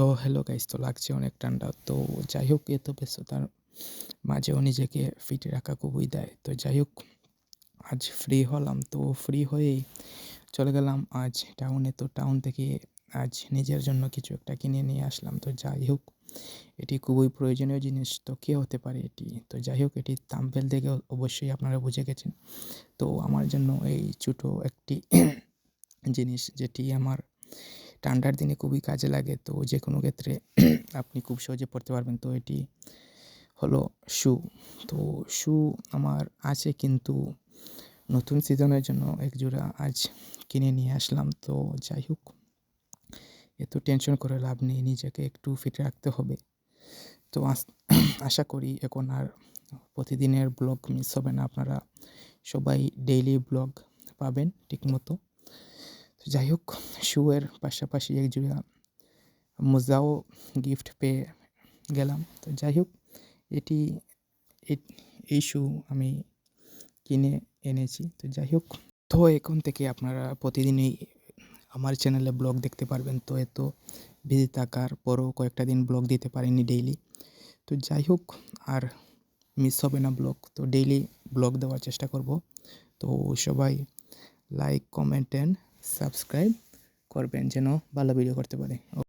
তো hello guys তো লাগছে অনেক ঠান্ডা। তো যাই হোক, এত ব্যস্ততার মাঝেও নিজেকে ফিট রাখা খুবই দেয়। তো যাই হোক, আজ ফ্রি হলাম। তো ফ্রি হয়েই চলে গেলাম আজ টাউনে তো টাউন থেকে আজ নিজের জন্য কিছু একটা কিনে নিয়ে আসলাম। তো যাই হোক, এটি খুবই প্রয়োজনীয় জিনিস। তো কে হতে পারে এটি? তো যাই হোক, এটি তাম্পেল থেকে অবশ্যই আপনারা বুঝে গেছেন। তো আমার জন্য এই ছোটো একটি জিনিস, যেটি আমার ঠান্ডার দিনে খুবই কাজে লাগে। তো যে কোনো ক্ষেত্রে আপনি খুব সহজে পড়তে পারবেন। তো এটি হলো শু। তো শু আমার আছে কিন্তু নতুন সিজনের জন্য এক জোড়া আজ কিনে নিয়ে আসলাম। তো যাই হোক, এত টেনশন করে লাভ নেই, নিজেকে একটু ফিট রাখতে হবে। তো আশা করি এখন আর প্রতিদিনের ব্লগ মিস হবে না। আপনারা সবাই ডেইলি ব্লগ পাবেন ঠিকমতো। তো যাই হোক, শুয়ের পাশাপাশি এক জোড়া মোজাও গিফট পেয়ে গেলাম। তো যাই হোক, এটি এই শু আমি কিনে এনেছি। তো যাই হোক, তো এখন থেকে আপনারা প্রতিদিনই আমার চ্যানেলে ব্লগ দেখতে পারবেন। তো এত বিজি থাকার পরও কয়েকটা দিন ব্লগ দিতে পারিনি ডেইলি তো যাই হোক, আর মিস হবে না ব্লগ। তো ডেইলি ব্লগ দেওয়ার চেষ্টা করব। তো সবাই লাইক কমেন্ট অ্যান্ড সাবস্ক্রাইব করবেন যেন ভালো ভিডিও করতে পারে।